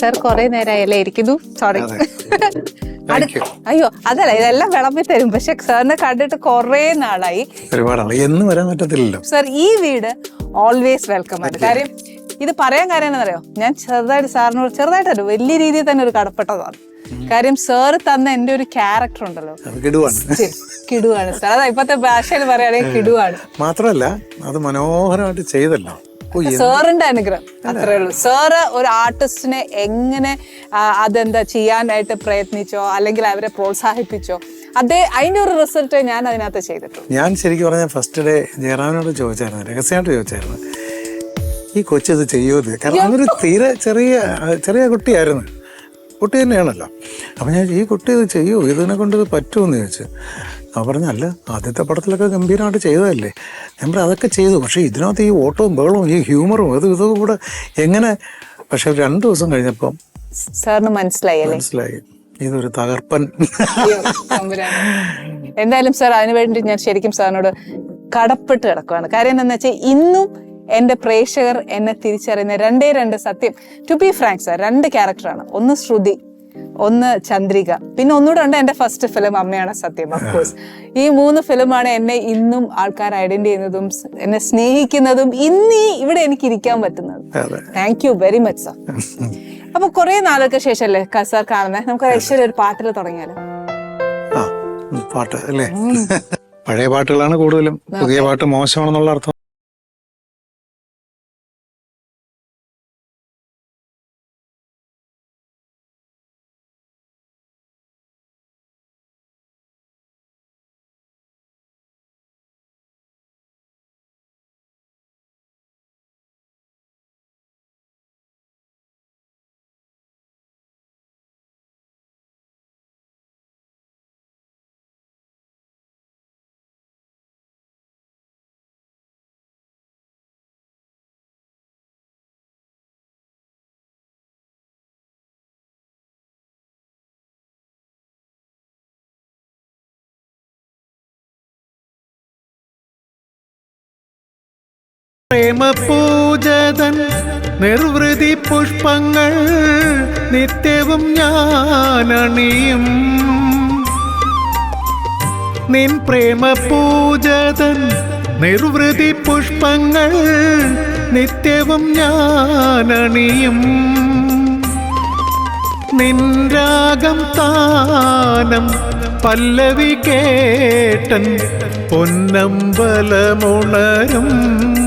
Sir കുറെ നേരമായല്ലേ ഇരിക്കുന്നു? Sorry. അയ്യോ അതല്ല ഇതെല്ലാം വിളമ്പി തരും. പക്ഷെ സാറിനെ കണ്ടിട്ട് കുറെ നാളായി. എന്ന് വരാൻ പറ്റത്തില്ലല്ലോ. സർ ഈ വീട് ഓൾവേസ് വെൽക്കം ആണ്. കാര്യം ഇത് പറയാൻ കാര്യം എന്നറിയോ ഞാൻ ചെറുതായിട്ട് സാറിനോട് ചെറുതായിട്ടല്ല വലിയ രീതിയിൽ തന്നെ ഒരു കടപ്പെട്ടതാണ്. കാര്യം സാറ് തന്ന എന്റെ ഒരു ക്യാരക്ടർ ഉണ്ടല്ലോ. കിടുവാണ്. സാർ അതാ ഇപ്പത്തെ ഭാഷയിൽ പറയുകയാണെങ്കിൽ കിടുവാണ്. മാത്രമല്ല അത് മനോഹരമായിട്ട് ചെയ്തല്ലോ. സാറിന്റെ അനുഗ്രഹം. അത്രേ ഉള്ളൂ. സാറ് ഒരു ആർട്ടിസ്റ്റിനെ എങ്ങനെ അതെന്താ ചെയ്യാനായിട്ട് പ്രയത്നിച്ചോ അല്ലെങ്കിൽ അവരെ പ്രോത്സാഹിപ്പിച്ചോ അതേ അതിന്റെ ഒരു റിസൾട്ട് ഞാൻ അതിനകത്ത് ചെയ്തിട്ടുണ്ട്. ഞാൻ ശരിക്കും പറഞ്ഞാൽ ഫസ്റ്റ് ഡേ ജയറാമിനോട് ചോദിച്ചായിരുന്നു രഹസ്യമായിട്ട് ചോദിച്ചായിരുന്നു. ഈ കൊച്ചു ഇത് ചെയ്യുമത് കാരണം അവർ തീരെ ചെറിയ ചെറിയ കുട്ടിയായിരുന്നു. കുട്ടി തന്നെയാണല്ലോ. അപ്പം ഞാൻ ഈ കുട്ടി ഇത് ചെയ്യുമോ ഇതിനെ കൊണ്ട് ഇത് പറ്റുമെന്ന് ചോദിച്ചു. അവൻ പറഞ്ഞല്ല? ആദ്യത്തെ പടത്തിലൊക്കെ ഗംഭീരമായിട്ട് ചെയ്തതല്ലേ? ഞാൻ അതൊക്കെ ചെയ്തു. പക്ഷേ ഇതിനകത്ത് ഈ ഓട്ടവും ബഹളവും ഈ ഹ്യൂമറും അത് ഇതൊക്കെ കൂടെ എങ്ങനെ? പക്ഷെ രണ്ട് ദിവസം കഴിഞ്ഞപ്പം സാറിന് മനസ്സിലായി മനസ്സിലായി. ഇതൊരു തകർപ്പൻ. എന്തായാലും സാർ അതിനുവേണ്ടി ഞാൻ ശരിക്കും സാറിനോട് കടപ്പെട്ട് കിടക്കുകയാണ് കാര്യം എന്താണെന്ന് വെച്ചാൽ ഇന്നും എന്റെ പ്രേക്ഷകർ എന്നെ തിരിച്ചറിയുന്ന രണ്ടേ രണ്ട് സത്യം. ടു ബി ഫ്രാങ്ക് സാർ രണ്ട് ക്യാരക്ടറാണ് ഒന്ന് ശ്രുതി ഒന്ന് ചന്ദ്രിക. പിന്നെ ഒന്നുകൂടെ ഉണ്ട് എന്റെ ഫസ്റ്റ് ഫിലിം അമ്മയാണ് സത്യം അഫ്കോഴ്സ് ഈ മൂന്ന് ഫിലിമാണ് എന്നെ ഇന്നും ആൾക്കാർ ഐഡന്റി ചെയ്യുന്നതും എന്നെ സ്നേഹിക്കുന്നതും ഇന്നീ ഇവിടെ എനിക്ക് ഇരിക്കാൻ പറ്റുന്നത്. Thank you very much sir അപ്പൊ കുറെ നാളുകൾക്ക് ശേഷം അല്ലേ സാർ കാണുന്നത് നമുക്ക് ഐശ്വര്യ ഒരു പാട്ടിൽ തുടങ്ങിയാലോ? പാട്ട് അല്ലേ? പഴയ പാട്ടുകളാണ് കൂടുതലും. പുതിയ പാട്ട് മോശമാണെന്നുള്ള അർത്ഥം പ്രേമപൂജതൻ നിർവൃതി പുഷ്പങ്ങൾ നിത്യവും ഞാനണിയും. നിൻ പ്രേമപൂജതൻ നിർവൃതി പുഷ്പങ്ങൾ നിത്യവും ഞാനണിയും. നിൻരാഗം താനം പല്ലവി കേട്ടൻ പൊന്നമ്പലമുണരും.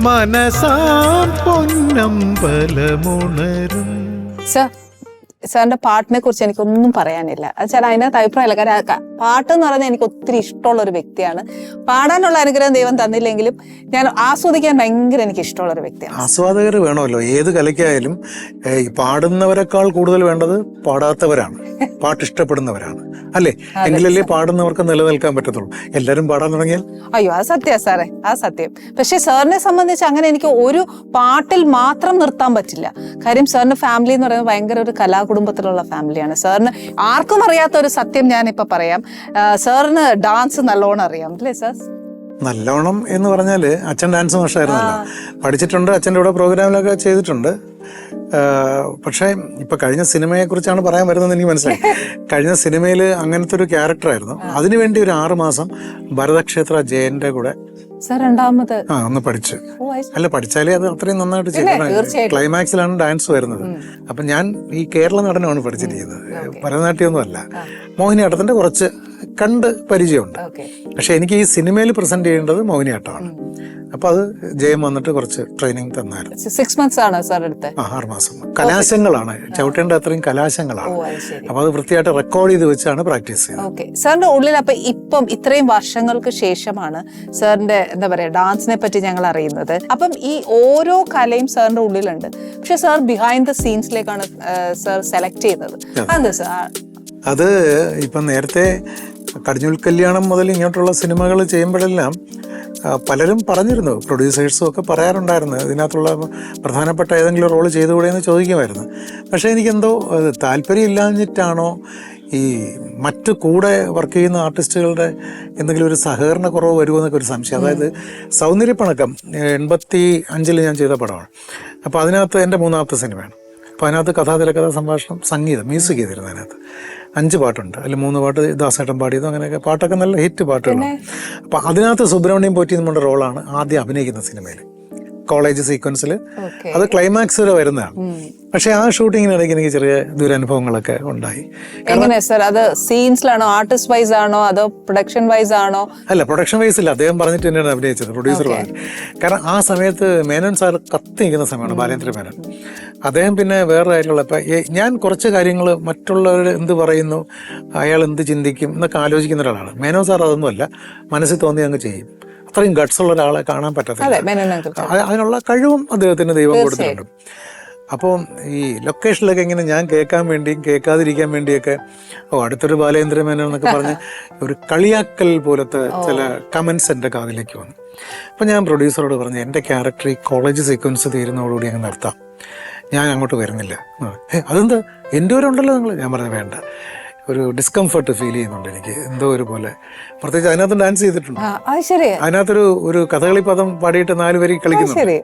മനസാം പൊന്നമ്പലമുണരും സർ സാറിന്റെ പാട്ടിനെ കുറിച്ച് എനിക്കൊന്നും പറയാനില്ല. വെച്ചാൽ അതിനകത്ത് അഭിപ്രായമില്ല കാരണം പാട്ട് എന്ന് പറയുന്നത് എനിക്ക് ഒത്തിരി ഇഷ്ടമുള്ള ഒരു വ്യക്തിയാണ്. പാടാനുള്ള അനുഗ്രഹം ദൈവം തന്നില്ലെങ്കിലും ഞാൻ ആസ്വദിക്കാൻ ഭയങ്കര എനിക്ക് ഇഷ്ടമുള്ള ഒരു വ്യക്തിയാണ്. ആസ്വാദകർ വേണമല്ലോ. ഏത് കലയ്ക്കായാലും പാടുന്നവരെക്കാൾ കൂടുതൽ വേണ്ടത് പാടാത്തവരാണ്. പാട്ട് ഇഷ്ടപ്പെടുന്നവരാണ്. അല്ലേ? എങ്കിലല്ലേ പാടുന്നവർക്ക് നിലനിൽക്കാൻ പറ്റത്തുള്ളൂ. എല്ലാരും പാടാൻ തുടങ്ങിയാൽ? അയ്യോ അത് സത്യ സാറേ. ആ സത്യം. പക്ഷെ സാറിനെ സംബന്ധിച്ച് അങ്ങനെ എനിക്ക് ഒരു പാട്ടിൽ മാത്രം നിർത്താൻ പറ്റില്ല. കാര്യം സാറിന്റെ ഫാമിലി എന്ന് പറയുന്നത് ഭയങ്കര ഒരു കലാകുടുംബത്തിലുള്ള ഫാമിലിയാണ്. സാറിന് ആർക്കും അറിയാത്ത ഒരു സത്യം ഞാൻ ഇപ്പൊ പറയാം സാറിന് ഡാൻസ് നല്ലോണം അറിയാം അല്ലേ സാർ? നല്ലോണം എന്ന് പറഞ്ഞാൽ അച്ഛൻ ഡാൻസ് മാഷായിരുന്നല്ലോ പഠിച്ചിട്ടുണ്ട് അച്ഛന്റെ കൂടെ പ്രോഗ്രാമിലൊക്കെ ചെയ്തിട്ടുണ്ട്. പക്ഷേ ഇപ്പൊ കഴിഞ്ഞ സിനിമയെക്കുറിച്ചാണ് പറയാൻ വരുന്നത് എനിക്ക് മനസ്സിലായി. കഴിഞ്ഞ സിനിമയിൽ അങ്ങനത്തെ ഒരു ക്യാരക്ടറായിരുന്നു. അതിനുവേണ്ടി ഒരു ആറുമാസം ഭരതക്ഷേത്ര ജയന്റെ കൂടെ സാർ രണ്ടാമത്. ആ ഒന്ന് പഠിച്ച്. അല്ല പഠിച്ചാലേ അത് അത്രയും നന്നായിട്ട്. ചെയ്യണം ക്ലൈമാക്സിലാണ് ഡാൻസ് വരുന്നത്. അപ്പൊ ഞാൻ ഈ കേരള നടനമാണ് പഠിച്ചിരിക്കുന്നത്. ഭരതനാട്യമൊന്നും അല്ല മോഹിനിയാട്ടത്തിന്റെ കുറച്ച് കണ്ട് പരിചയമുണ്ട്. പക്ഷെ എനിക്ക് ഈ സിനിമയിൽ പ്രസന്റ് ചെയ്യേണ്ടത് മോഹിനിയാട്ടമാണ് അപ്പൊ അത് ജയം വന്നിട്ട് കുറച്ച് ട്രെയിനിങ് തന്നായിരുന്നു. സിക്സ് മന്ത്സ് ആണ് സാർ എടുത്ത്. ആ ആറ് മാസം. കലാശങ്ങളാണ്. ചവിട്ടേണ്ട അത്രയും കലാശങ്ങളാണ്. അപ്പൊ അത് വൃത്തിയായിട്ട് റെക്കോർഡ് ചെയ്ത് വെച്ചാണ് പ്രാക്ടീസ് ചെയ്യുന്നത്. ഓക്കെ സാറിന്റെ ഉള്ളിൽ അപ്പൊ ഇപ്പം ഇത്രയും വർഷങ്ങൾക്ക് ശേഷമാണ് സാറിന്റെ എന്താ പറയാ ഡാൻസിനെ പറ്റി ഞങ്ങൾ അറിയുന്നത്. അപ്പം ഈ ഓരോ കലയും സാറിന്റെ ഉള്ളിലുണ്ട്. പക്ഷെ സാർ ബിഹൈൻഡ് ദ സീൻസിലേക്കാണ് സാർ സെലക്ട് ചെയ്യുന്നത്. സാർ അത് ഇപ്പം നേരത്തെ കടിഞ്ഞൂൽ കല്യാണം മുതൽ ഇങ്ങോട്ടുള്ള സിനിമകൾ ചെയ്യുമ്പോഴെല്ലാം പലരും പറഞ്ഞിരുന്നു. പ്രൊഡ്യൂസേഴ്സും ഒക്കെ പറയാറുണ്ടായിരുന്നു. ഇതിനകത്തുള്ള പ്രധാനപ്പെട്ട ഏതെങ്കിലും റോൾ ചെയ്തുകൂടെ എന്ന് ചോദിക്കുമായിരുന്നു. പക്ഷേ എനിക്കെന്തോ താല്പര്യം ഇല്ലാഞ്ഞിട്ടാണോ ഈ മറ്റ് കൂടെ വർക്ക് ചെയ്യുന്ന ആർട്ടിസ്റ്റുകളുടെ എന്തെങ്കിലും ഒരു സഹകരണ കുറവ് വരുമോ എന്നൊക്കെ ഒരു സംശയം. അതായത് സൗന്ദര്യപ്പണക്കം എൺപത്തി അഞ്ചിൽ ഞാൻ ചെയ്ത പടമാണ്. അപ്പോൾ അതിനകത്ത് എന്റെ മൂന്നാമത്തെ സിനിമയാണ്. അപ്പോൾ അതിനകത്ത് കഥാതിരക്കഥ സംഭാഷണം സംഗീതം മ്യൂസിക് ചെയ്തിരുന്നു അതിനകത്ത്. അഞ്ച് പാട്ടുണ്ട്. അതിൽ മൂന്ന് പാട്ട് ദാസേട്ടൻ പാടിയതും അങ്ങനെയൊക്കെ പാട്ടൊക്കെ നല്ല ഹിറ്റ് പാട്ടുകളാണ്. അപ്പോൾ അതിനകത്ത് സുബ്രഹ്മണ്യം പോറ്റി നമ്മുടെ റോളാണ് ആദ്യം അഭിനയിക്കുന്ന സിനിമയിൽ കോളേജ് സീക്വൻസിൽ അത് ക്ലൈമാക്സ് വരെ വരുന്നതാണ് പക്ഷെ ആ ഷൂട്ടിങ്ങിനിടയ്ക്ക് എനിക്ക് ചെറിയ ദുരനുഭവങ്ങളൊക്കെ ഉണ്ടായി. എങ്ങനെ സർ അത് സീൻസിലാണോ ആർട്ടിസ്റ്റ് വൈസ് ആണോ അതോ പ്രൊഡക്ഷൻ വൈസ് ആണോ അല്ല പ്രൊഡക്ഷൻ വൈസ് ഇല്ല അദ്ദേഹം പറഞ്ഞിട്ട് തന്നെയാണ് അഭിനയിച്ചത്. പ്രൊഡ്യൂസർ പറഞ്ഞു കാരണം ആ സമയത്ത് മേനോൻ സാർ കത്തി നിൽക്കുന്ന സമയമാണ് ബാലേന്ദ്ര മേനോൻ. അദ്ദേഹം പിന്നെ വേറെ ആയിട്ടുള്ള ഇപ്പം ഞാൻ കുറച്ച് കാര്യങ്ങൾ മറ്റുള്ളവർ എന്ത് പറയുന്നു അയാൾ എന്ത് ചിന്തിക്കും എന്നൊക്കെ ആലോചിക്കുന്ന ഒരാളാണ്. മേനോൻ സാർ അതൊന്നുമല്ല. മനസ്സിൽ തോന്നി അങ്ങ് ചെയ്യും. അത്രയും ഗട്സ് ഉള്ള ഒരാളെ കാണാൻ പറ്റത്തില്ല. അതിനുള്ള കഴിവും അദ്ദേഹത്തിന് ദൈവം കൊടുത്തിട്ടുണ്ട്. അപ്പം ഈ ലൊക്കേഷനിലൊക്കെ ഇങ്ങനെ ഞാൻ കേൾക്കാൻ വേണ്ടിയും കേൾക്കാതിരിക്കാൻ വേണ്ടിയൊക്കെ ഓ അടുത്തൊരു ബാലേന്ദ്ര മേനോൻ എന്നൊക്കെ പറഞ്ഞ് ഒരു കളിയാക്കൽ പോലത്തെ ചില കമൻസ് എന്റെ കാതിലേക്ക് വന്നു. അപ്പം ഞാൻ പ്രൊഡ്യൂസറോട് പറഞ്ഞു എന്റെ ക്യാരക്ടർ ഈ കോളേജ് സീക്വൻസ് തീരുന്നതോടുകൂടി അങ്ങ് നിർത്താം. ഞാൻ അങ്ങോട്ട് വരുന്നില്ല. അതെന്താ? എന്റെ ഉണ്ടല്ലോ നിങ്ങൾ? ഞാൻ പറഞ്ഞു വേണ്ട. ഒരു ഡിസ്കംഫർട്ട് ഫീൽ ചെയ്യുന്നുണ്ട് എനിക്ക്. എന്തോ ഒരു പോലെ പ്രത്യേകിച്ച് അതിനകത്ത് ഡാൻസ് ചെയ്തിട്ടുണ്ട്? അതിനകത്തൊരു ഒരു കഥകളി പദം പാടിയിട്ട് നാലുപേരി വരി